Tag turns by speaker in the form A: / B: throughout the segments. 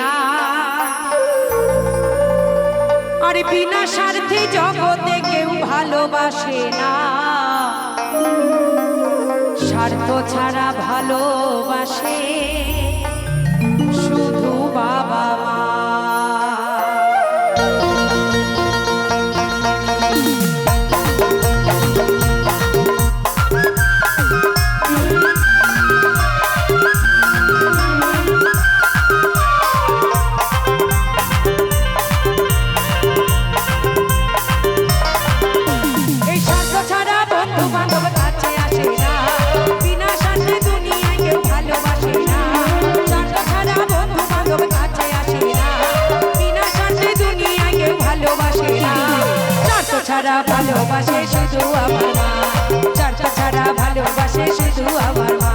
A: না। আর বিনা স্বার্থে জগতে কেউ ভালোবাসে না। স্বার্থ ছাড়া ভালোবাসে ছাড়া ভালোবাসে শুধু আমার মা। চারটা ছাড়া ভালোবাসে শুধু আমার মা।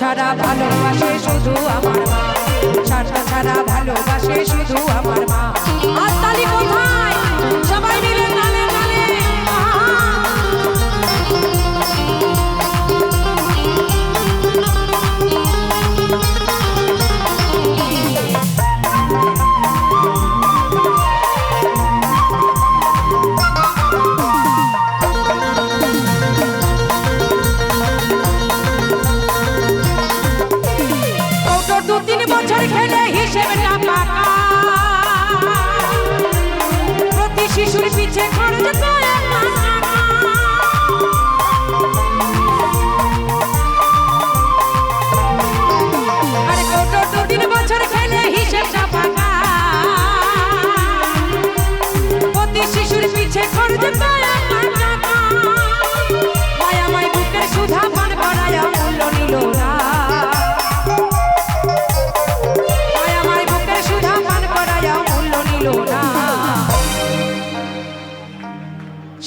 A: ছাড়া ভালোবাসে শুধু আমার মা। ছাড়া ছাড়া ভালোবাসে শুধু আমার মা। আর তালি কোথায়? শিশুর পিছে খরচ করে।